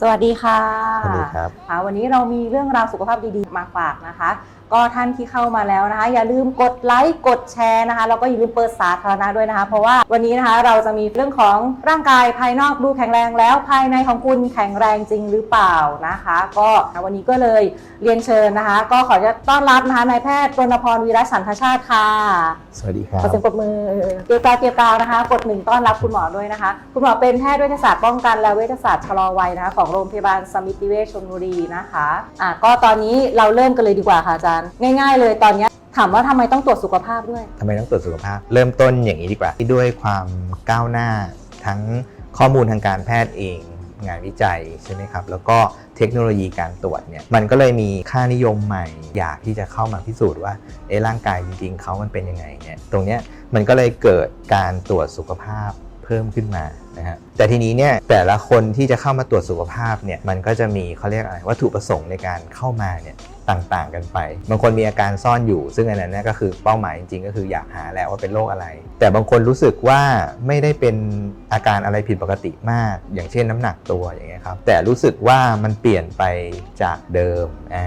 สวัสดีค่ะสวัสดีครับ ค่ะวันนี้เรามีเรื่องราวสุขภาพดีๆ มาฝากนะคะ ก็ท่านที่เข้ามาแล้วนะคะ อย่าลืมกดไลค์กดแชร์นะคะแล้วก็อย่าลืมเปิดสาธารณะด้วยนะคะ เพราะว่าวันนี้นะคะเราจะมีเรื่องของร่างกายภายนอกดูแข็งแรงแล้ว ภายในของคุณแข็งแรงจริงหรือเปล่านะคะ ก็วันนี้ก็เลยเรียนเชิญนะคะ ก็ขอจะต้อนรับนะคะนายแพทย์รณพรวีรสันทชาติค่ะสวัสดีครัขอบเสียงปรบมือเกียวกาวเกียวกาวนะคะกดหนึ่งต้อนรับคุณหมอด้วยนะคะ คุณหมอเป็นแพทย์เวชศาสตร์ป้องกันและเวชศาสตร์ชะลอวัยนะคะของโรงพยาบาลสมิติเวชชลบุรีนะคะอะก็ตอนนี้เราเริ่มกันเลยดีกว่าค่ะอาจารย์ง่าย ๆ เลยตอนนี้ถามว่าทำไมต้องตรวจสุขภาพด้วยทำไมต้องตรวจสุขภาพ เริ่มต้นอย่างนี้ดีกว่าด้วยความก้าวหน้าทั้งข้อมูลทางการแพทย์เองงานวิจัยใช่ไหมครับ แล้วก็เทคโนโลยีการตรวจเนี่ย มันก็เลยมีค่านิยมใหม่ อยากที่จะเข้ามาพิสูจน์ว่า เอร่างกายจริงๆเขามันเป็นยังไงเนี่ย ตรงเนี้ยมันก็เลยเกิดการตรวจสุขภาพ เพิ่มขึ้นมานะฮะแต่ทีนี้เนี่ยแต่ละคนที่จะเข้ามาตรวจสุขภาพเนี่ยมันก็จะมีเขาเรียกอะไรวัตถุประสงค์ในการเข้ามาเนี่ยต่างๆ กันไป บางคนมีอาการซ่อนอยู่ ซึ่งอันนั้นก็คือเป้าหมายจริงๆ ก็คืออยากหาและว่าเป็นโรคอะไร แต่บางคนรู้สึกว่าไม่ได้เป็นอาการอะไรผิดปกติมาก อย่างเช่นน้ำหนักตัวอย่างเงี้ยครับแต่รู้สึกว่ามันเปลี่ยนไปจากเดิมอ่า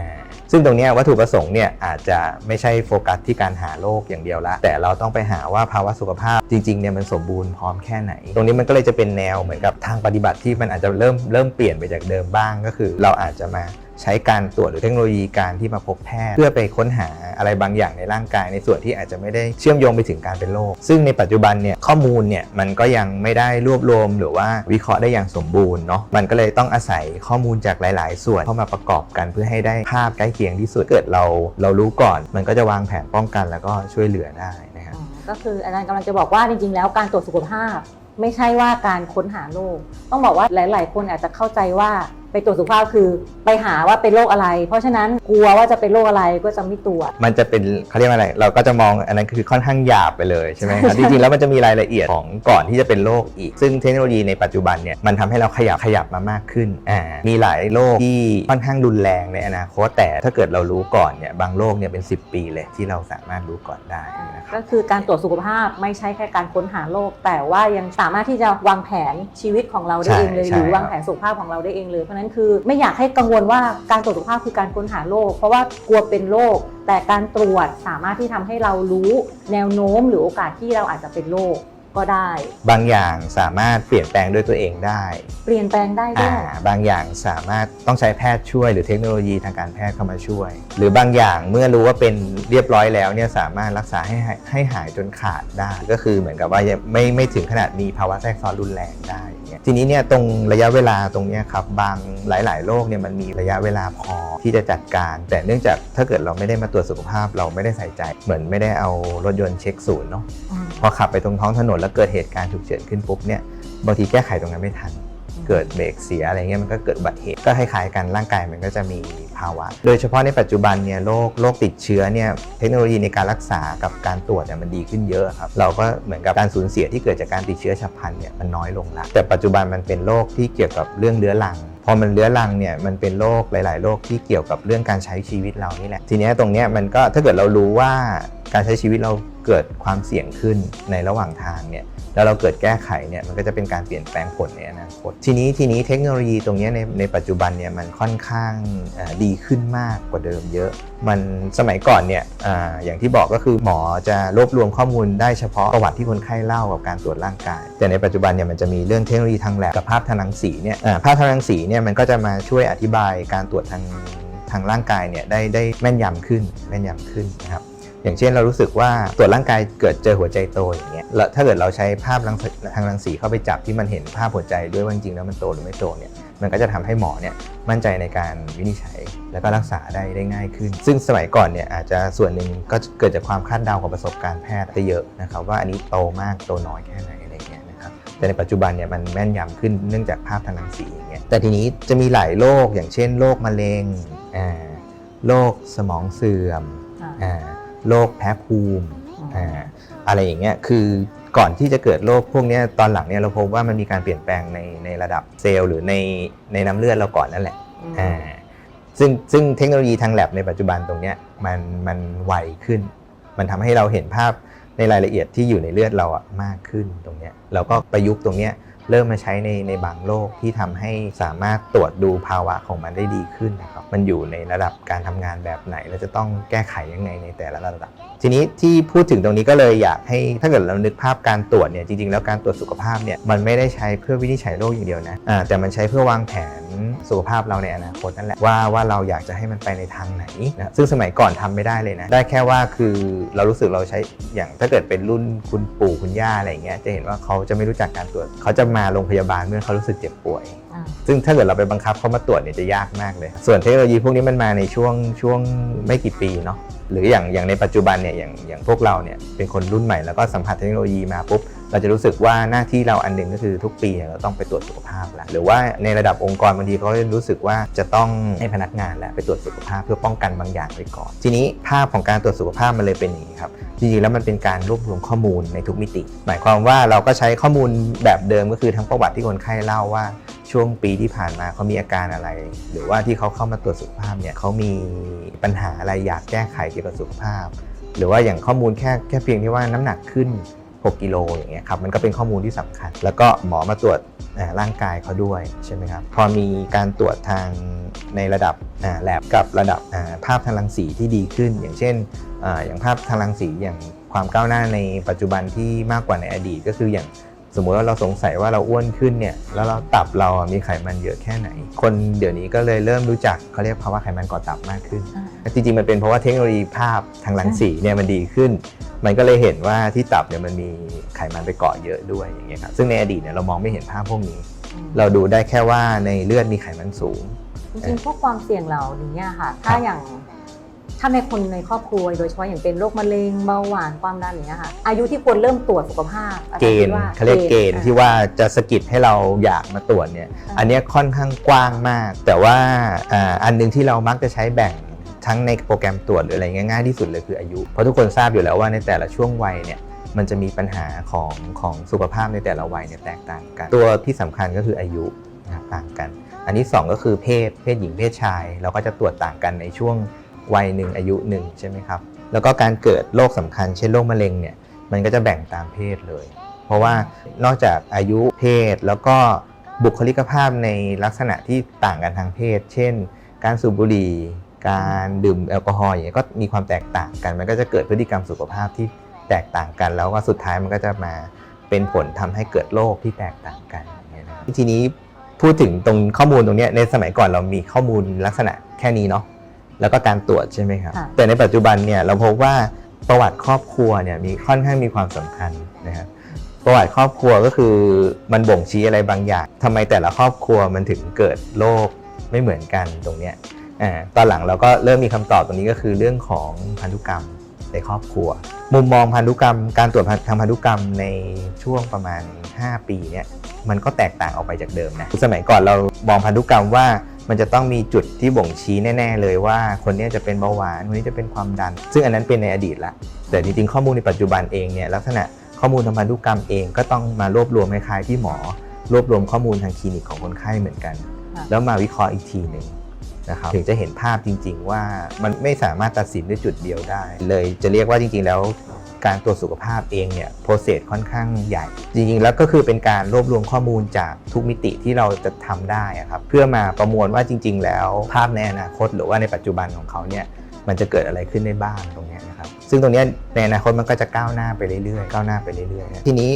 ซึ่งตรงนี้วัตถุประสงค์เนี่ยอาจจะไม่ใช่โฟกัสที่การหาโรคอย่างเดียวละ แต่เราต้องไปหาว่าภาวะสุขภาพจริงๆเนี่ยมันสมบูรณ์พร้อมแค่ไหน ตรงนี้มันก็เลยจะเป็นแนวเหมือนกับทางปฏิบัติที่มันอาจจะเริ่มเริ่มเปลี่ยนไปจากเดิมบ้างก็คือ เราอาจจะมา ใช้การตรวจหรือเทคโนโลยีการที่มาพบแพทย์ เพื่อไปค้นหาอะไรบางอย่างในร่างกาย ในส่วนที่อาจจะไม่ได้เชื่อมโยงไปถึงการเป็นโรคซึ่งในปัจจุบันเนี่ยข้อมูลเนี่ยมันก็ยังไม่ได้รวบรวม หรือว่าวิเคราะห์ได้อย่างสมบูรณ์เนาะมันก็เลยต้องอาศัยข้อมูลจากหลาย ๆ ส่วนเข้ามาประกอบกันเพื่อให้ได้ภาพใกล้เคียงที่สุดเกิดเราเรารู้ก่อน มันก็จะวางแผนป้องกันแล้วก็ช่วยเหลือได้นะครับก็คืออาจารย์กำลังจะบอกว่าจริง ๆ แล้วการตรวจสุขภาพ ไม่ใช่ว่าการค้นหาโรคต้องบอกว่าหลาย ๆ คนอาจจะเข้าใจว่า ไปตรวจสุขภาพคือไปหาว่าเป็นโรคอะไร เพราะฉะนั้นกลัวว่าจะเป็นโรคอะไรก็จะไม่ตรวจ มันจะเป็นเขาเรียกว่าอะไร เราก็จะมองอันนั้นคือค่อนข้างหยาบไปเลยใช่ไหมครับจริงๆแล้วมันจะมีรายละเอียดของก่อนที่จะเป็นโรคอีก ซึ่งเทคโนโลยีในปัจจุบันเนี่ยมันทำให้เราขยับขยับมามากขึ้นอ่ามีหลายโรคที่ค่อนข้างรุนแรงในอนาคตแต่ถ้าเกิดเรารู้ก่อนเนี่ยบางโรคเนี่ยเป็น 10 ปีเลยที่เราสามารถรู้ก่อนได้นะครับก็คือการตรวจสุขภาพไม่ใช่แค่การค้นหาโรคแต่ว่ายังสามารถที่จะวางแผนชีวิตของเราได้เองเลยใช่หรือใช่วางแผนสุขภาพของเราได้เองเลยเพราะฉะนั้นคือ ไม่อยากให้กังวลว่าการตรวจสุขภาพคือการค้นหาโรคเพราะว่ากลัวเป็นโรคแต่การตรวจสามารถที่ทำให้เรารู้ แนวโน้มหรือโอกาสที่เราอาจจะเป็นโรคก็ได้ บางอย่างสามารถเปลี่ยนแปลงด้วยตัวเองได้ เปลี่ยนแปลงได้ด้อ่าวยบางอย่างสามารถต้องใช้แพทย์ช่วย หรือเทคโนโลยีทางการแพทย์เข้ามาช่วย หรือบางอย่างเมื่อรู้ว่าเป็นเรียบร้อยแล้วเนี่ยสามารถรักษาให้หายให้หายจนขาดได้ ก็คือเหมือนกับว่ายังไม่ไม่ถึงขนาดมีภาวะแทรกซ้อนรุนแรงได้อย่าง เงี้ยทีนี้เนี่ยตรงระยะเวลาตรงเนี้ยครับบางหลาย ๆ โรคเนี่ยมันมีระยะเวลาพอที่จะจัดการ แต่เนื่องจากถ้าเกิดเราไม่ได้มาตรวจสุขภาพเราไม่ได้ใส่ใจ เหมือนไม่ได้เอารถยนต์เช็คศูนย์เนาะพอขับไปตรงท้องถนนแล้วเกิดเหตุการณ์ฉุกเฉินขึ้นปุ๊บเนี่ยบางทีแก้ไขตรงนั้นไม่ทัน เกิดเบรกเสียอะไรเงี้ยมันก็เกิดอุบัติเหตุก็คล้ายๆกันร่างกายมันก็จะมีภาวะ โดยเฉพาะในปัจจุบันเนี่ยโรคโรคติดเชื้อเนี่ยเทคโนโลยีในการรักษากับการตรวจเนี่ยมันดีขึ้นเยอะครับเราก็เหมือนกับการสูญเสียที่เกิดจากการติดเชื้อฉับพลันเนี่ยมันน้อยลงละแต่ปัจจุบันมันเป็นโรคที่เกี่ยวกับเรื่องเรื้อรังพอมันเรื้อรังเนี่ยมันเป็นโรคหลาย ๆ โรคที่เกี่ยวกับเรื่องการใช้ชีวิตเรานี่แหละ ทีนี้ตรงเนี้ยมันก็ถ้าเกิดเรารู้ว่าการใช้ชีวิตเราเกิดความเสี่ยงขึ้นในระหว่างทางเนี่ย แล้วเราเกิดแก้ไขเนี่ยมันก็จะเป็นการเปลี่ยนแปลงผลในอนาคต ทีนี้ทีนี้เทคโนโลยีตรงนี้ในในปัจจุบันเนี่ยมันค่อนข้างดีขึ้นมากกว่าเดิมเยอะ มันสมัยก่อนเนี่ยออย่างที่บอกก็คือหมอจะรวบรวมข้อมูลได้เฉพาะประวัติที่คนไข้เล่ากับการตรวจร่างกาย แต่ในปัจจุบันเนี่ยมันจะมีเรื่องเทคโนโลยีทางแลบกับภาพทางรังสีเนี่ยภาพทางรังสีเนี่ยมันก็จะมาช่วยอธิบายการตรวจทางทางร่างกายเนี่ยได้ได้แม่นยำขึ้นแม่นยำขึ้นนะครับ อย่างเช่นเรารู้สึกว่าตรวจร่างกายเกิดเจอหัวใจโตอย่างเงี้ยแล้วถ้าเกิดเราใช้ภาพรังสีทางรังสีเข้าไปจับที่มันเห็นภาพหัวใจด้วยว่าจริงๆแล้วมันโตหรือไม่โตเนี่ยมันก็จะทำให้หมอเนี่ยมั่นใจในการวินิจฉัย แล้วก็รักษาได้ได้ง่ายขึ้น ซึ่งสมัยก่อนเนี่ยอาจจะส่วนหนึ่งก็เกิดจากความคาดเดาของประสบการณ์แพทย์ได้เยอะนะครับว่าอันนี้โตมากโตน้อยแค่ไหนอะไรเงี้ยนะครับแต่ในปัจจุบันเนี่ยมันแม่นยำขึ้นเนื่องจากภาพทางรังสีอย่างเงี้ยแต่ทีนี้จะมีหลายโรคอย่างเช่นโรคมะเร็งอ่าโรคสมองเสื่อมอ่าอ่า โรคแพ้ภูมิอืมอ่าอะไรอย่างเงี้ยคือก่อนที่จะเกิดโรคพวกเนี้ยตอนหลังเนี่ยเราพบว่ามันมีการเปลี่ยนแปลงในในระดับเซลล์หรือในในน้ำเลือดเราก่อนนั่นแหละอ่าซึ่งซึ่งเทคโนโลยีทางแลบในปัจจุบันตรงเนี้ยมันมันไวขึ้น มันทำให้เราเห็นภาพในรายละเอียดที่อยู่ในเลือดเราอะมากขึ้นตรงเนี้ยเราก็ประยุกต์ตรงเนี้ย เริ่มมาใช้ในในบางโรคที่ทำให้สามารถตรวจดูภาวะของมันได้ดีขึ้นนะครับมันอยู่ในระดับการทำงานแบบไหน และจะต้องแก้ไขยังไงในแต่ละระดับ ทีนี้ที่พูดถึงตรงนี้ก็เลยอยากให้ถ้าเกิดเรานึกภาพการตรวจเนี่ยจริงๆ แล้วการตรวจสุขภาพเนี่ยมันไม่ได้ใช้เพื่อวินิจฉัยโรคอย่างเดียวนะอ่าแต่มันใช้เพื่อวางแผนสุขภาพเราในอนาคตนั่นแหละว่าว่าเราอยากจะให้มันไปในทางไหนนะซึ่งสมัยก่อนทำไม่ได้เลยนะได้แค่ว่าคือเรารู้สึกเราใช้อย่างถ้าเกิดเป็นรุ่นคุณปู่คุณย่าอะไรเงี้ยจะเห็นว่าเขาจะไม่รู้จักการตรวจเขาจะมาโรงพยาบาลเมื่อเขารู้สึกเจ็บป่วยอ่าซึ่งถ้าเกิดเราไปบังคับเขามาตรวจเนี่ยจะยากมากเลย ส่วนเทคโนโลยีพวกนี้มันมาในช่วงช่วงไม่กี่ปีเนาะหรืออย่างอย่างในปัจจุบันเนี่ยอย่างอย่างพวกเราเนี่ยเป็นคนรุ่นใหม่แล้วก็สัมผัสเทคโนโลยีมาปุ๊บ เราจะรู้สึกว่าหน้าที่เราอันหนึ่งก็คือทุกปีเราต้องไปตรวจสุขภาพแล้วหรือว่าในระดับองค์กรบางทีเขาก็รู้สึกว่าจะต้องให้พนักงานแหละไปตรวจสุขภาพเพื่อป้องกันบางอย่างไว้ก่อน ทีนี้ภาพของการตรวจสุขภาพมันเลยเป็นอย่างนี้ครับจริงๆแล้วมันเป็นการรวบรวมข้อมูลในทุกมิติ หมายความว่าเราก็ใช้ข้อมูลแบบเดิมก็คือทั้งประวัติที่คนไข้เล่าว่าช่วงปีที่ผ่านมาเขามีอาการอะไร หรือว่าที่เขาเข้ามาตรวจสุขภาพเนี่ยเขามีปัญหาอะไรอยากแก้ไขเกี่ยวกับสุขภาพ หรือว่าอย่างข้อมูลแค่แค่เพียงที่ว่าน้ำหนักขึ้น 6กิโลอย่างเงี้ยครับมันก็เป็นข้อมูลที่สำคัญ แล้วก็หมอมาตรวจร่างกายเขาด้วยใช่ไหมครับพอมีการตรวจทางในระดับแลบกับระดับภาพทางรังสีที่ดีขึ้น อย่างเช่นออย่างภาพทางรังสีอย่างความก้าวหน้าในปัจจุบันที่มากกว่าในอดีตก็คืออย่าง สมมุติว่าเราสงสัยว่าเราอ้วนขึ้นเนี่ยแล้วเราตับเราอะมีไขมันเยอะแค่ไหน คนเดี๋ยวนี้ก็เลยเริ่มรู้จักเขาเรียกภาวะไขมันก่อตับมากขึ้นอ่าจริงๆมันเป็นเพราะว่าเทคโนโลยีภาพทางรังสีเนี่ยมันดีขึ้น มันก็เลยเห็นว่าที่ตับเนี่ยมันมีไขมันไปเกาะเยอะด้วยอย่างเงี้ยครับซึ่งในอดีตเนี่ยเรามองไม่เห็นภาพพวกนี้ เราดูได้แค่ว่าในเลือดมีไขมันสูงจริงๆพวกความเสี่ยงเหล่านี้อะค่ะ ถ้าครับอย่าง ถ้าในคนในครอบครัวโดยเฉพาะอย่างเป็นโรคมะเร็งเบาหวานความดันอย่างเงี้ยค่ะอายุที่ควรเริ่มตรวจสุขภาพอาจารเกย์คิณดฑ์ว่าเขาเรียกเกณฑ์ที่ว่าจะสะกิดให้เราอยากมาตรวจเนี่ยาอันเนี้ยค่อนข้างกว้างมาก แต่ว่าอ่าอันหนึงที่เรามักจะใช้แบ่งทั้งในโปรแกรมตรวจหรืออะไรเงี้ยง่ายที่สุดเลยคืออายุ เพราะทุกคนทราบอยู่แล้วว่าในแต่ละช่วงวัยเนี่ยมันจะมีปัญหาของของสุขภาพในแต่ละวัยเนี่ยแตกต่างกัน ตัวที่สำคัญก็คืออายุนะครับต่างกัน อันที่สองก็คือเพศเพศหญิงเพศชาย เราก็จะตรวจต่างกันในช่วง วัยหนึ่งอายุหนึ่งใช่ไหมครับ แล้วก็การเกิดโรคสำคัญเช่นโรคมะเร็งเนี่ยมันก็จะแบ่งตามเพศเลย เพราะว่านอกจากอายุเพศแล้วก็บุคลิกภาพในลักษณะที่ต่างกันทางเพศ เช่น การสูบบุหรี่ การดื่มแอลกอฮอล์อย่างเงี้ยก็มีความแตกต่างกัน มันก็จะเกิดพฤติกรรมสุขภาพที่แตกต่างกัน แล้วก็สุดท้ายมันก็จะมาเป็นผลทำให้เกิดโรคที่แตกต่างกันทีนี้พูดถึงตรงข้อมูลตรงนี้ในสมัยก่อนเรามีข้อมูลลักษณะแค่นี้เนาะ แล้วก็การตรวจใช่ไหมครับค่ะแต่ในปัจจุบันเนี่ยเราพบว่าประวัติครอบครัวเนี่ยมีค่อนข้างมีความสำคัญนะครับประวัติครอบครัวก็คือมันบ่งชี้อะไรบางอย่างทำไมแต่ละครอบครัวมันถึงเกิดโรคไม่เหมือนกันตรงเนี้ยอ่าตอนหลังเราก็เริ่มมีคำตอบตรงนี้ก็คือเรื่องของพันธุกรรมในครอบครัว มุมมองพันธุกรรม การตรวจทางพันธุกรรมในช่วงประมาณ 5 ปีเนี่ยมันก็แตกต่างออกไปจากเดิมนะสมัยก่อนเรามองพันธุกรรมว่า มันจะต้องมีจุดที่บ่งชี้แน่ ๆ เลยว่าคนเนี้ยจะเป็นเบาหวานคนนี้จะเป็นความดัน ซึ่งอันนั้นเป็นในอดีตละแต่จริงๆข้อมูลในปัจจุบันเองเนี่ยลักษณะข้อมูลทางพันธุกรรมเองก็ต้องมารวบรวมคล้ายๆที่หมอ รวบรวมข้อมูลทางคลินิกของคนไข้เหมือนกันค่ะแล้วมาวิเคราะห์อีกทีหนึ่งนะครับถึงจะเห็นภาพจริง ๆ ว่ามันไม่สามารถตัดสินด้วยจุดเดียวได้ เลยจะเรียกว่าจริง ๆ แล้ว การตรวจสุขภาพเองเนี่ยโปรเซสค่อนข้างใหญ่ จริงๆ แล้วก็คือเป็นการรวบรวมข้อมูลจากทุกมิติที่เราจะทำได้ครับเพื่อมาประมวลว่าจริง ๆ แล้วภาพในอนาคตหรือว่าในปัจจุบันของเขาเนี่ยมันจะเกิดอะไรขึ้นได้บ้างตรงนี้นะครับ ซึ่งตรงนี้ในอนาคตมันก็จะก้าวหน้าไปเรื่อยๆ ก้าวหน้าไปเรื่อยๆ ทีนี้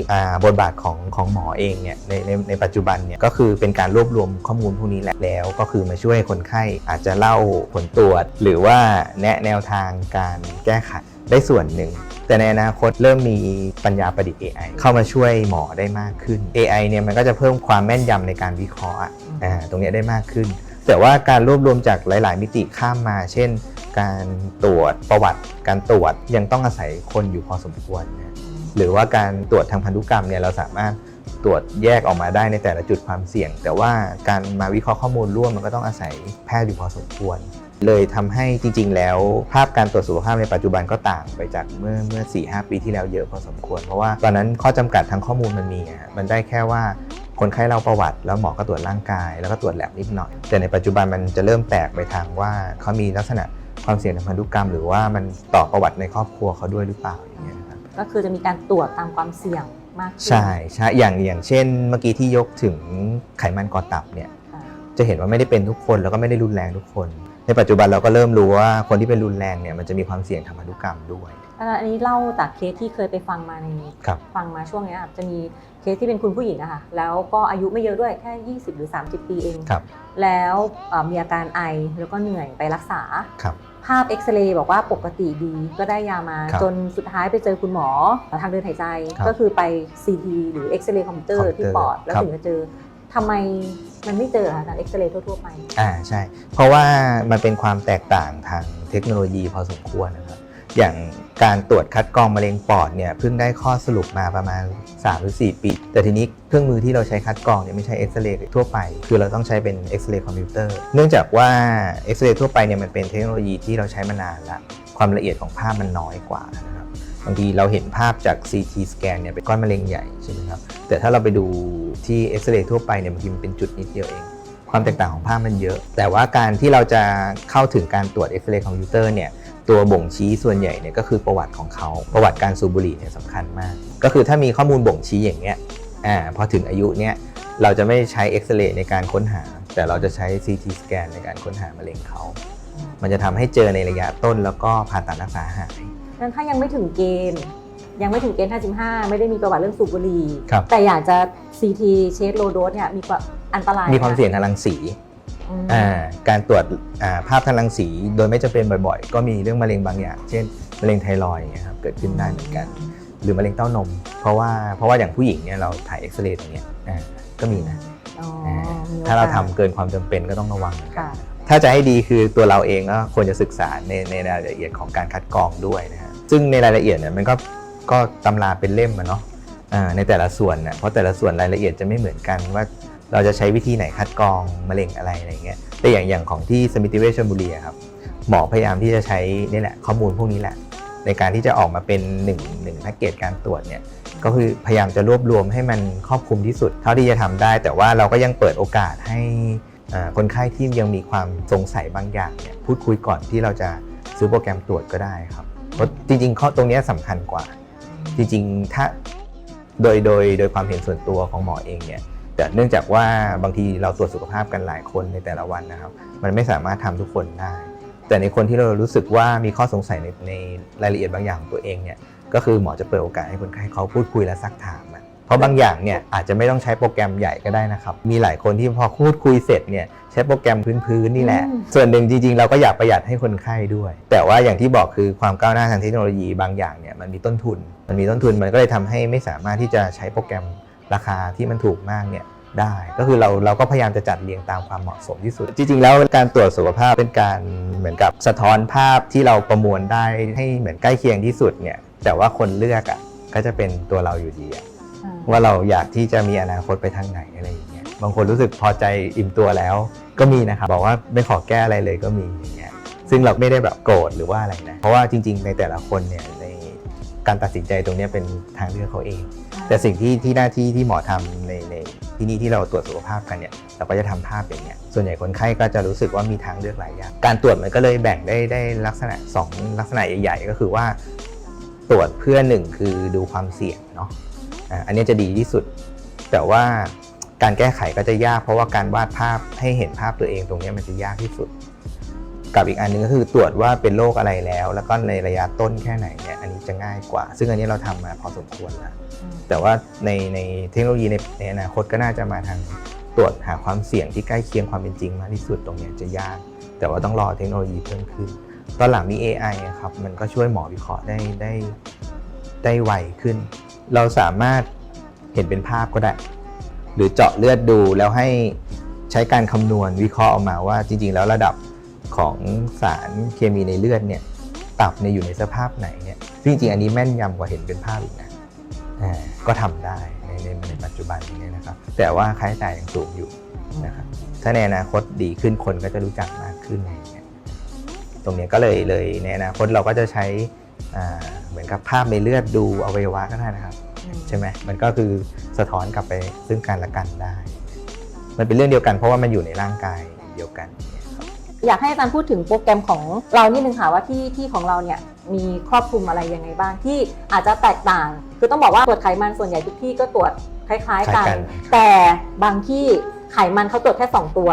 บทบาทของของหมอเองเนี่ยในในในปัจจุบันเนี่ยก็คือเป็นการรวบรวมข้อมูลพวกนี้แหละแล้ว ก็คือมาช่วยคนไข้อาจจะเล่าผลตรวจ หรือว่าแนะแนวทางการแก้ไข ได้ส่วนหนึ่ง แต่ในอนาคตเริ่มมีปัญญาประดิษฐ์ AI เข้ามาช่วยหมอได้มากขึ้น AI เนี่ยมันก็จะเพิ่มความแม่นยำในการวิเคราะห์อ่าตรงนี้ได้มากขึ้น แต่ว่าการรวบรวมจากหลาย ๆ มิติข้ามมา เช่น การตรวจประวัติ การตรวจยังต้องอาศัยคนอยู่พอสมควรนะหรือว่าการตรวจทางพันธุกรรมเนี่ยเราสามารถตรวจแยกออกมาได้ในแต่ละจุดความเสี่ยง แต่ว่าการมาวิเคราะห์ข้อมูลร่วมมันก็ต้องอาศัยแพทย์อยู่พอสมควร เลยทำให้จริง ๆ แล้ว ภาพการตรวจสุขภาพในปัจจุบันก็ต่างไปจากเมื่อเมื่อ4 5ปีที่แล้วเยอะพอสมควร เพราะว่าตอนนั้นข้อจำกัดทางข้อมูลมันมีอะมันได้แค่ว่าคนไข้เราประวัติแล้วหมอก็ตรวจร่างกาย แล้วก็ตรวจแลบนิดหน่อย แต่ในปัจจุบันมันจะเริ่มแตกไปทางว่าเขามีลักษณะความเสี่ยงทางพันธุกรรม หรือว่ามันต่อประวัติในครอบครัวเขาด้วยหรือเปล่าอย่างเงี้ยนะครับก็คือจะมีการตรวจตามความเสี่ยงมากขึ้นใช่ใช่อย่างอย่างเช่น เมื่อกี้ที่ยกถึงไขมันก่อตับเนี่ยค่ะจะเห็นว่าไม่ได้เป็นทุกคนแล้วก็ไม่ได้รุนแรงทุกคน ในปัจจุบันเราก็เริ่มรู้ว่าคนที่เป็นรุนแรงเนี่ยมันจะมีความเสี่ยงทางพันธุกรรมด้วย อันนี้เล่าจากเคสที่เคยไปฟังมาในครับฟังมาช่วงเนี้ยครับจะมีเคสที่เป็นคุณผู้หญิงอะค่ะแล้วก็อายุไม่เยอะด้วยแค่ 20 หรือ 30 ปีเองครับ แล้วเอ่อมีอาการไอแล้วก็เหนื่อยไปรักษา ครับ ภาพเอ็กซเรย์บอกว่าปกติดีก็ได้ยามา ครับจนสุดท้ายไปเจอคุณหมอทางเดินหายใจ ครับก็คือไป CT หรือเอ็กซเรย์คอมพิวเตอคอมร์พิวเตอร์ที่ปอดแล้วครับ ถึงจะเจอ ทำไมมันไม่เจอคะทางเอ็กซเรย์ทั่วๆไป อ่าใช่ เพราะว่ามันเป็นความแตกต่างทางเทคโนโลยีพอสมควรนะครับ อย่างการตรวจคัดกรองมะเร็งปอดเนี่ยเพิ่งได้ข้อสรุปมาประมาณ 3 หรือ 4 ปี แต่ทีนี้เครื่องมือที่เราใช้คัดกรองเนี่ยไม่ใช่เอ็กซเรย์ทั่วไป คือเราต้องใช้เป็นเอ็กซเรย์คอมพิวเตอร์ เนื่องจากว่าเอ็กซเรย์ทั่วไปเนี่ยมันเป็นเทคโนโลยีที่เราใช้มานานละความละเอียดของภาพมันน้อยกว่านะครับ บางทีเราเห็นภาพจาก CT สแกนเนี่ยเป็นก้อนมะเร็งใหญ่ใช่ไหมครับแต่ถ้าเราไปดูที่เอ็กซเรย์ทั่วไปเนี่ยบางทีมันเป็นจุดนิดเดียวเอง ความแตกต่างของภาพมันเยอะ แต่ว่าการที่เราจะเข้าถึงการตรวจเอ็กซเรย์คอมพิวเตอร์เนี่ยตัวบ่งชี้ส่วนใหญ่เนี่ยก็คือประวัติของเขา ประวัติการสูบบุหรี่เนี่ยสำคัญมาก ก็คือถ้ามีข้อมูลบ่งชี้อย่างเงี้ยอ่าพอถึงอายุเนี่ยเราจะไม่ใช้เอ็กซเรย์ในการค้นหา แต่เราจะใช้ CT สแกนในการค้นหามะเร็งเขา มันจะทำให้เจอในระยะต้นแล้วก็ผ่าตัดรักษาหาย นั้นถ้ายังไม่ถึงเกณฑ์ ยังไม่ถึงเกณฑ์ 55 ไม่ได้มีประวัติเรื่องสูบบุหรี่ ครับ แต่อยากจะ CT เชสโลโดสเนี่ยมีความอันตรายมีความเสี่ยงทางรังสีอืมอ่าการตรวจอ่าภาพทางรังสีโดยไม่จำเป็นบ่อยๆ ก็มีเรื่องมะเร็งบางอย่าง เช่นมะเร็งไทรอยด์อย่างเงี้ยครับเกิดขึ้นได้เหมือนกัน หรือมะเร็งเต้านม เพราะว่าเพราะว่าอย่างผู้หญิงเนี่ยเราถ่ายเอ็กซเรย์ตรงเนี้ยอ่าก็มีนะอ๋ออ่ามีโอกสถ้าเราทำเกินความจำเป็นก็ต้องระวังเหมือนกันค่ะ ถ้าจะให้ดีคือตัวเราเองก็ควรจะศึกษาในในรายละเอียดของการคัดกรองด้วยนะฮะ ซึ่งในรายละเอียดเนี่ยมันก็ก็ตำราเป็นเล่มอะเนาะอ่าในแต่ละส่วนน่ะเพราะแต่ละส่วนรายละเอียดจะไม่เหมือนกันว่าเราจะใช้วิธีไหนคัดกรองมะเร็งอะไรอะไรเงี้ยแต่อย่างอย่างของที่สมิติเวชชลบุรีอะครับหมอพยายามที่จะใช้นี่แหละข้อมูลพวกนี้แหละ ในการที่จะออกมาเป็นหนึ่งหนึ่งแพ็กเกจการตรวจเนี่ยก็คือพยายามจะรวบรวมให้มันครอบคลุมที่สุด เท่าที่จะทำได้ แต่ว่าเราก็ยังเปิดโอกาสให้คนไข้ที่ยังมีความสงสัยบางอย่างเนี่ยพูดคุยก่อนที่เราจะซื้อโปรแกรมตรวจก็ได้ครับ เพราะจริงๆข้อตรงเนี้ยสำคัญกว่า จริงๆถ้าโดยโดยโดยความเห็นส่วนตัวของหมอเองเนี่ยแต่เนื่องจากว่าบางทีเราตรวจสุขภาพกันหลายคนในแต่ละวันนะครับ มันไม่สามารถทำทุกคนได้ แต่ในคนที่เรารู้สึกว่ามีข้อสงสัยในในรายละเอียดบางอย่างของตัวเองเนี่ยก็คือหมอจะเปิดโอกาสให้คนไข้เขาพูดคุยและซักถามอะ เพราะบางอย่างเนี่ยอาจจะไม่ต้องใช้โปรแกรมใหญ่ก็ได้นะครับ มีหลายคนที่พอพูดคุยเสร็จเนี่ยใช้โปรแกรมพื้นๆนี่แหละอืมส่วนหนึ่งจริงๆ เราก็อยากประหยัดให้คนไข้ด้วย แต่ว่าอย่างที่บอกคือความก้าวหน้าทางเทคโนโลยีบางอย่างเนี่ยมันมีต้นทุน มันมีต้นทุนมันก็เลยทำให้ไม่สามารถที่จะใช้โปรแกรมราคาที่มันถูกมากเนี่ยได้ ก็คือเราเราก็พยายามจะจัดเรียงตามความเหมาะสมที่สุด จริง ๆ แล้วการตรวจสุขภาพเป็นการเหมือนกับสะท้อนภาพที่เราประมวลได้ให้เหมือนใกล้เคียงที่สุดเนี่ยแต่ว่าคนเลือกอะก็จะเป็นตัวเราอยู่ดีอะอ่า ว่าเราอยากที่จะมีอนาคตไปทางไหนอะไรอย่างเงี้ยบางคนรู้สึกพอใจอิ่มตัวแล้ว ก็มีนะครับบอกว่าไม่ขอแก้อะไรเลยก็มีอย่างเงี้ยซึ่งเราไม่ได้แบบโกรธหรือว่าอะไรนะเพราะว่าจริง ๆ ในแต่ละคนเนี่ยในการตัดสินใจตรงนี้เป็นทางเลือกเขาเอง แต่สิ่งที่ที่หน้าที่ที่หมอทำในในที่นี่ที่เราตรวจสุขภาพกันเนี่ยเราก็จะทำภาพอย่างเงี้ยส่วนใหญ่คนไข้ก็จะรู้สึกว่ามีทางเลือกหลายอย่างการตรวจมันก็เลยแบ่งได้ได้ลักษณะสองลักษณะใหญ่ ๆ ก็คือว่า ตรวจเพื่อหนึ่งคือดูความเสี่ยงเนาะ อันนี้จะดีที่สุด แต่ว่าการแก้ไขก็จะยาก เพราะว่าการวาดภาพให้เห็นภาพตัวเองตรงนี้มันจะยากที่สุด กับอีกอันหนึงก็คือตรวจว่าเป็นโรคอะไรแล้ว แล้วก็ในระยะต้นแค่ไหนเนี่ยอันนี้จะง่ายกว่า ซึ่งอันนี้เราทำมาพอสมควรแล้วแต่ว่าในในเทคโนโลยีในในอนาคตก็น่าจะมาทางตรวจหาความเสี่ยงที่ใกล้เคียงความเป็นจริงมากที่สุดตรงนี้จะยาก แต่ว่าต้องรอเทคโนโลยีเพิ่มขึ้น ตอนหลังมี AI อะครับมันก็ช่วยหมอวิเคราะห์ได้ได้ได้ไวขึ้น เราสามารถเห็นเป็นภาพก็ได้ หรือเจาะเลือดดูแล้วให้ใช้การคำนวณวิเคราะห์ออกมาว่าจริง ๆ แล้วระดับของสารเคมีในเลือดเนี่ยตับเนี่ยอยู่ในสภาพไหนเนี่ยซึ่งจริงๆอันนี้แม่นยำกว่าเห็นเป็นภาพอีกนะอ่าก็ทำได้ในในในปัจจุบันนี้นะครับ แต่ว่าค่าใช้จ่ายยังสูงอยู่นะครับถ้าในอนาคตดีขึ้นคนก็จะรู้จักมากขึ้นอะไรอย่างเงี้ยตรงเนี้ยก็เลยเลยในอนาคตเราก็จะใช้อ่า เหมือนกับภาพในเลือดดูอวัยวะก็ได้นะครับอืมใช่ไหมมันก็คือสะท้อนกลับไปซึ่งกันและกันได้ มันเป็นเรื่องเดียวกันเพราะว่ามันอยู่ในร่างกายเดียวกันเนี่ยครับคืออยากให้อาจารย์พูดถึงโปรแกรมของเรานิดนึงค่ะว่าที่ที่ของเราเนี่ยมีครอบคลุมอะไรยังไงบ้างที่อาจจะแตกต่าง คือต้องบอกว่าตรวจไขมันส่วนใหญ่ทุกที่ก็ตรวจคล้ายๆคกัล้ายนกัน แต่บางที่ไขมันเขาตรวจแค่ 2 ตัว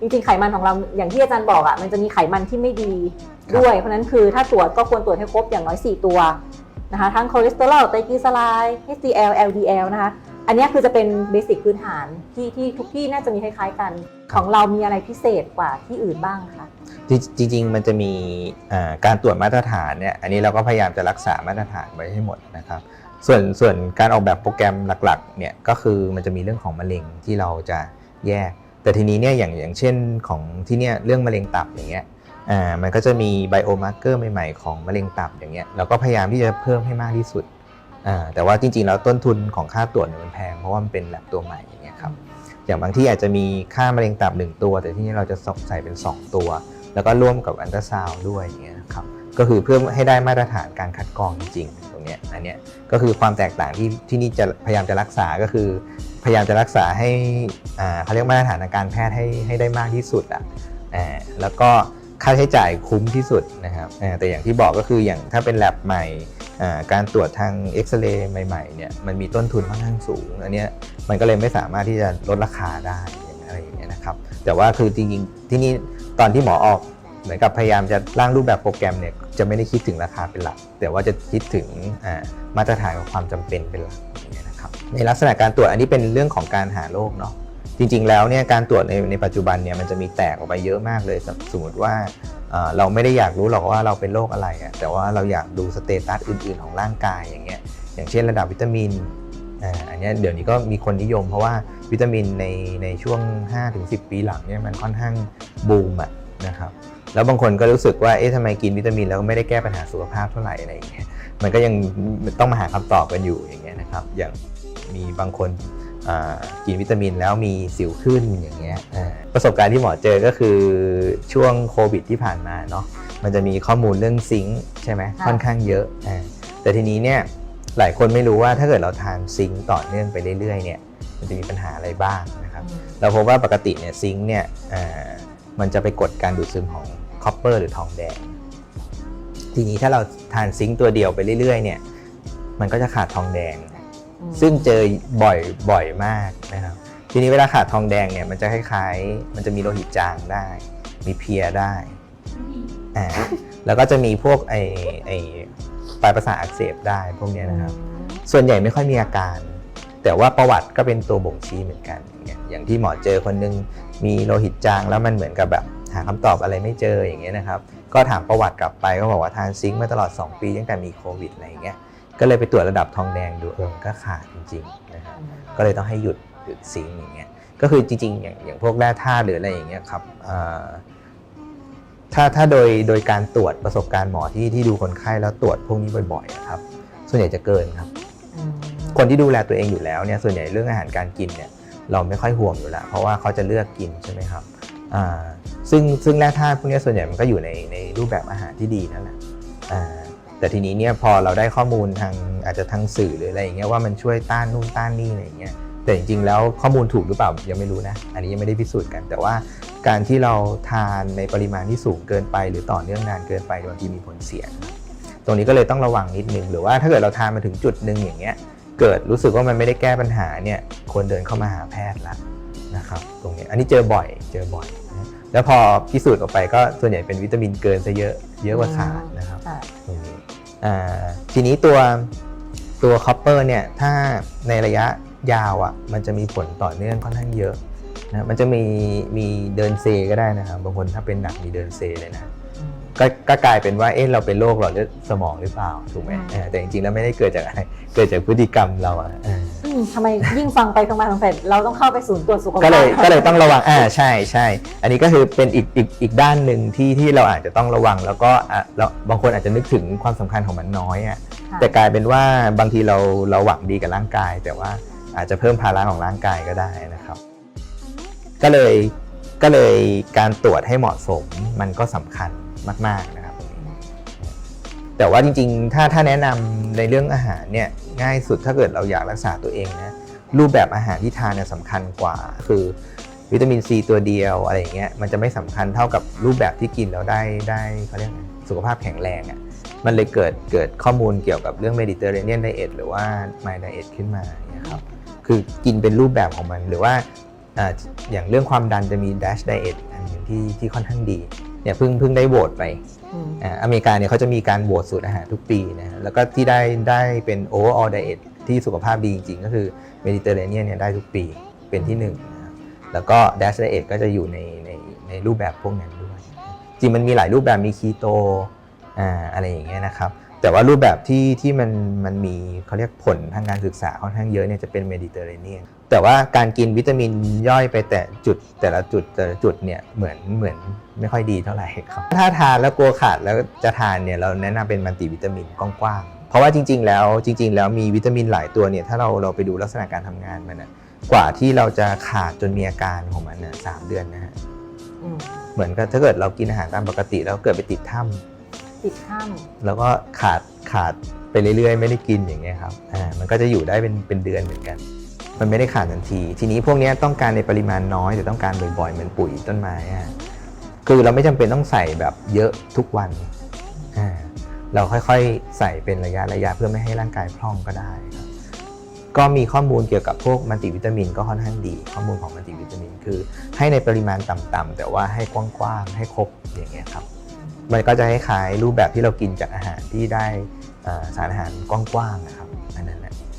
จริงๆไขมันของเราอย่างที่อาจารย์บอกอะ่ะมันจะมีไขมันที่ไม่ดี ด้วย เพราะฉะนั้นคือถ้าตรวจก็ควรตรวจให้ครบอย่างน้อย 4 ตัวนะคะทั้งคอเลสเตอรอลไตรกลีเซอไรด์ HDL LDL นะคะอันเนี้ยคือจะเป็นเบสิกพื้นฐานที่ที่ทุกที่น่าจะมีคล้ายๆกัน ของเรามีอะไรพิเศษกว่าที่อื่นบ้างคะจริงๆ มันจะมีอ่าการตรวจมาตรฐานเนี่ยอันนี้เราก็พยายามจะรักษามาตรฐานไว้ให้หมดนะครับส่วนส่วนการออกแบบโปรแกรมหลักๆเนี่ยก็คือมันจะมีเรื่องของมะเร็งที่เราจะแยก แต่ทีนี้เนี่ยอย่างอย่างเช่นของที่เนี่ยเรื่องมะเร็งตับอย่างเงี้ย อ่ามันก็จะมีไบโอมาร์เกอร์ใหม่ๆของมะเร็งตับอย่างเงี้ยเราก็พยายามที่จะเพิ่มให้มากที่สุดอ่าแต่ว่าจริงๆแล้วต้นทุนของค่าตรวจเนี่ยมันแพงเพราะว่ามันเป็นแลบตัวใหม่อย่างเงี้ยครับอย่างบางที่อาจจะมีค่ามะเร็งตับหนึ่งตัว แต่ที่นี่เราจะใส่เป็น 2 ตัว แล้วก็ร่วมกับอันตราซาวด้วยอย่างเงี้ยครับก็คือเพื่อให้ได้มาตรฐานการคัดกรองจริงๆตรงเนี้ยอันเนี้ยก็คือความแตกต่างที่ที่นี่จะพยายามจะรักษาก็คือ พยายามจะรักษาให้อ่าเขาเรียกมาตรฐานการแพทย์ให้ให้ได้มากที่สุดอะอ่าแล้วก็ ค่าใช้จ่ายคุ้มที่สุดนะครับแต่อย่างที่บอกก็คืออย่างถ้าเป็นแลบใหม่การตรวจทางเอ็กซเรย์ใหม่ๆเนี่ยมันมีต้นทุนค่อนข้างสูงอันนี้มันก็เลยไม่สามารถที่จะลดราคาได้อะไรอย่างเงี้ยนะครับแต่ว่าคือจริงๆที่นี่ตอนที่หมอออกเหมือนกับพยายามจะร่างรูปแบบโปรแกรมเนี่ยจะไม่ได้คิดถึงราคาเป็นหลัก แต่ว่าจะคิดถึงมาตรฐานของความจำเป็นเป็นหลักอย่างเงี้ยนะครับในลักษณะการตรวจอันนี้เป็นเรื่องของการหาโรคเนาะ จริงๆ แล้วเนี่ยการตรวจในในปัจจุบันเนี่ยมันจะมีแตกออกไปเยอะมากเลย สมสมมติว่าเราไม่ได้อยากรู้หรอกว่าเราเป็นโรคอะไรอะแต่ว่าเราอยากดูสเตตัสอื่นๆ ของร่างกายอย่างเงี้ยอย่างเช่นระดับวิตามินอ่าอันนี้เดี๋ยวนี้ก็มีคนนิยมเพราะว่าวิตามินในในช่วง 5-10 ปีหลังเนี่ยมันค่อนข้างบูมอะนะครับแล้วบางคนก็รู้สึกว่า เอ๊ะทำไมกินวิตามินแล้วก็ไม่ได้แก้ปัญหาสุขภาพเท่าไหร่อะไรอย่างเงี้ย มันก็ยังต้องมาหาคำตอบกันอยู่อย่างเงี้ยนะครับ อย่างมีบางคน กินวิตามินแล้วมีสิวขึ้นอย่างเงี้ยอ่าประสบการณ์ที่หมอเจอก็คือช่วงโควิดที่ผ่านมาเนาะมันจะมีข้อมูลเรื่องซิงค์ใช่ไหมค่อนข้างเยอะอ่าแต่ทีนี้เนี่ยหลายคนไม่รู้ว่าถ้าเกิดเราทานซิงค์ต่อเนื่องไปเรื่อยๆเนี่ยมันจะมีปัญหาอะไรบ้างนะครับเราพบว่าปกติเนี่ยซิงค์เนี่ยอ่ามันจะไปกดการดูดซึมของคอปเปอร์หรือทองแดงทีนี้ถ้าเราทานซิงค์ตัวเดียวไปเรื่อยๆเนี่ยมันก็จะขาดทองแดงอืม ซึ่งเจอบ่อยบ่อยมากนะครับทีนี้เวลาขาดทองแดงเนี่ยมันจะคล้ายๆ มันจะมีโลหิตจางได้ มีเพลียได้อ่าแล้วก็จะมีพวกไอไอปลายประสาทอักเสบได้พวกเนี้ยนะครับ ส่วนใหญ่ไม่ค่อยมีอาการ แต่ว่าประวัติก็เป็นตัวบ่งชี้เหมือนกัน อย่างเงี้ยอย่างที่หมอเจอคนนึงมีโลหิตจางแล้วมันเหมือนกับแบบหาคำตอบอะไรไม่เจออย่างเงี้ยนะครับ ก็ถามประวัติกลับไปก็บอกว่าทานซิงค์มาตลอด 2 ปีตั้งแต่มีโควิดอะไรอย่างเงี้ย ก็เลยไปตรวจระดับทองแดงดูเออก็ขาดจริงๆนะครับก็เลยต้องให้หยุดหยุดซิงค์อย่างเงี้ยก็คือจริงๆอย่างอย่างพวกแร่ธาตุหรืออะไรอย่างเงี้ยครับถ้าถ้าโดยโดยการตรวจประสบการณ์หมอที่ที่ดูคนไข้แล้วตรวจพวกนี้บ่อยๆอะครับ ส่วนใหญ่จะเกินครับ คนที่ดูแลตัวเองอยู่แล้วเนี่ยส่วนใหญ่เรื่องอาหารการกินเนี่ยเราไม่ค่อยห่วงอยู่แล้วเพราะว่าเขาจะเลือกกินใช่ไหมครับซึ่งซึ่งแร่ธาตุพวกนี้ส่วนใหญ่มันก็อยู่ในในรูปแบบอาหารที่ดีนั่นแหละ แต่ทีนี้เนี่ยพอเราได้ข้อมูลทางอาจจะทางสื่อหรืออะไรอย่างเงี้ยว่ามันช่วยต้านนู่นต้านนี่อะไรอย่างเงี้ยแต่จริงๆแล้วข้อมูลถูกหรือเปล่ายังไม่รู้นะ อันนี้ยังไม่ได้พิสูจน์กัน แต่ว่าการที่เราทานในปริมาณที่สูงเกินไป หรือต่อเนื่องนานเกินไปบางทีมีผลเสีย ตรงนี้ก็เลยต้องระวังนิดนึง หรือว่าถ้าเกิดเราทานมาถึงจุดหนึ่งอย่างเงี้ยเกิดรู้สึกว่ามันไม่ได้แก้ปัญหาเนี่ยควรเดินเข้ามาหาแพทย์ละนะครับตรงนี้อันนี้เจอบ่อยเจอบ่อย แล้วพอพิสูจน์ออกไปก็ส่วนใหญ่เป็นวิตามินเกินซะเยอะเยอะกว่าขาดนะครับค่ะตรงนี้อ่าทีนี้ตัวตัวคอปเปอร์เนี่ยถ้าในระยะยาวอะมันจะมีผลต่อเนื่องค่อนข้างเยอะนะมันจะมีมีเดินเซก็ได้นะครับบางคนถ้าเป็นหนักมีเดินเซเลยนะอืมก็ก็กลายเป็นว่าเอ๊ะเราเป็นโรคหลอดเลือดสมองหรือเปล่าถูกไหมอืมเออแต่จริงๆแล้วไม่ได้เกิดจากอะไรเกิดจากพฤติกรรมเราอะเอออืม ทำไมยิ่งฟังไปฟังมาฟังไปเราต้องเข้าไปศูนย์ตรวจสุขภาพก็เลยก็เลยต้องระวังอ่าใช่ใช่อันนี้ก็คือเป็นอีกอีกอีกด้านหนึ่งที่ที่เราอาจจะต้องระวัง แล้วก็อะเราบางคนอาจจะนึกถึงความสำคัญของมันน้อยอะค่ะแต่กลายเป็นว่าบางทีเราเราหวังดีกับร่างกาย แต่ว่าอาจจะเพิ่มภาระของร่างกายก็ได้นะครับ ก็เลยก็เลยการตรวจให้เหมาะสมมันก็สำคัญมากๆนะครับตรงนี้ แต่ว่าจริงๆ ถ้าถ้าแนะนำในเรื่องอาหารเนี่ยง่ายสุดถ้าเกิดเราอยากรักษาตัวเองนะรูปแบบอาหารที่ทานเนี่ยสำคัญกว่าคือวิตามินซีตัวเดียวอะไรอย่างเงี้ยมันจะไม่สำคัญเท่ากับรูปแบบที่กินแล้วได้ได้เขาเรียกสุขภาพแข็งแรงอะ่ะมันเลยเกิดเกิดข้อมูลเกี่ยวกับเรื่อง Mediterranean Diet หรือว่า My Diet ขึ้นมาเนี่ยครับคือกินเป็นรูปแบบของมันหรือว่าอย่างเรื่องความดันจะมี Dash Diet อันหนึงที่ที่ค่อนข้างดีเนี่ยเพิ่งเพิ่งได้โหวตไป อเมริกาเนี่ยเขาจะมีการโหวตสูตรอาหารทุกปีนะฮะแล้วก็ที่ได้ได้เป็น overall diet ที่สุขภาพดีจริงๆ ก็คือ Mediterranean เนี่ยได้ทุกปีเป็นที่หนึ่งนะครับแล้วก็ Dash diet ก็จะอยู่ในในในรูปแบบพวกนั้นด้วย จริงมันมีหลายรูปแบบมีคีโตอ่าอะไรอย่างเงี้ยนะครับ แต่ว่ารูปแบบที่ที่มันมันมีเขาเรียกผลทางการศึกษาค่อนข้างเยอะเนี่ยจะเป็นเมดิเตอร์เรเนียน แต่ว่าการกินวิตามินย่อยไปแต่จุดแต่ละจุดแต่ละจุดเนี่ยเหมือนเหมือนไม่ค่อยดีเท่าไหร่ครับถ้าทานแล้วกลัวขาดแล้วจะทานเนี่ยเราแนะนำเป็นมัลติวิตามินกว้างๆเพราะว่าจริง ๆ แล้วจริง ๆ แล้วมีวิตามินหลายตัวเนี่ยถ้าเราเราไปดูลักษณะการทำงานมันนะกว่าที่เราจะขาดจนมีอาการของมันนะสามเดือนนะฮะอืมเหมือนกับถ้าเกิดเรากินอาหารตามปกติแล้วเกิดไปติดถ้ำติดข้ามแล้วก็ขาดขาดไปเรื่อยๆ ไม่ได้กินอย่างเงี้ยครับอ่ามันก็จะอยู่ได้เป็นเป็นเดือนเหมือนกัน มันไม่ได้ขาดทันที ทีนี้พวกนี้ต้องการในปริมาณน้อยแต่ต้องการบ่อยๆเหมือนปุ๋ยต้นไม้อะคือเราไม่จำเป็นต้องใส่แบบเยอะทุกวัน เราค่อยๆ ใส่เป็นระยะระยะเพื่อไม่ให้ร่างกายพร่องก็ได้ครับก็มีข้อมูลเกี่ยวกับพวกมัลติวิตามินก็ค่อนข้างดี ข้อมูลของมัลติวิตามิน คือ ให้ในปริมาณต่ำๆแต่ว่าให้กว้างๆให้ครบอย่างเงี้ยครับ มันก็จะคล้ายๆรูปแบบที่เรากินจากอาหารที่ได้สารอาหารกว้างๆนะครับ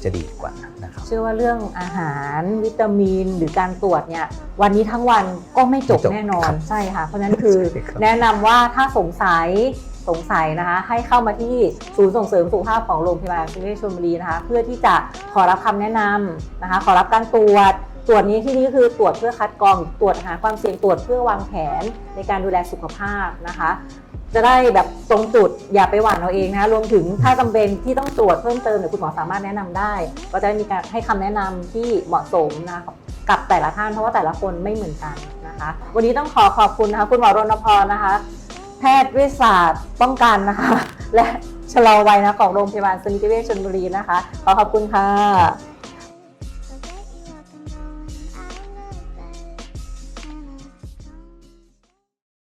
จะดีกว่านะครับเชื่อว่าเรื่องอาหารวิตามิน หรือการตรวจเนี่ยวันนี้ทั้งวันก็ไม่จบไม่จบแน่นอครันบใช่ค่ะ เพราะฉะนั้นคือใช่ครับแนะนำว่าถ้าสงสัยสงสัยนะคะให้เข้ามาที่ศูนย์ส่งเสริมสุขภาพของโรงพยาบาลศิริราชชลบุรีนะคะ เพื่อที่จะขอรับคำแนะนำนะคะ ขอรับการตรวจตรวจนี้ที่นี้คือตรวจเพื่อคัดกรองตรวจหาความเสี่ยงตรวจเพื่อวางแผนในการดูแลสุขภาพนะคะ จะได้แบบตรงจุดอย่าไปหวั่นเอาเองนะคะรวมถึงถ้าจำเป็นที่ต้องตรวจเพิ่มเติมเนี่ยคุณหมอสามารถแนะนำได้ ก็จะมีการให้คำแนะนำที่เหมาะสมนะคะกับแต่ละท่านเพราะว่าแต่ละคนไม่เหมือนกันนะคะ วันนี้ต้องขอขอบคุณนะคะคุณหมอรณพรนะคะ แพทย์วิทยาศาสตร์ป้องกันนะคะ และชะลอวัยนะของโรงพยาบาลสมิติเวชชลบุรีนะคะ ขอขอบคุณค่ะ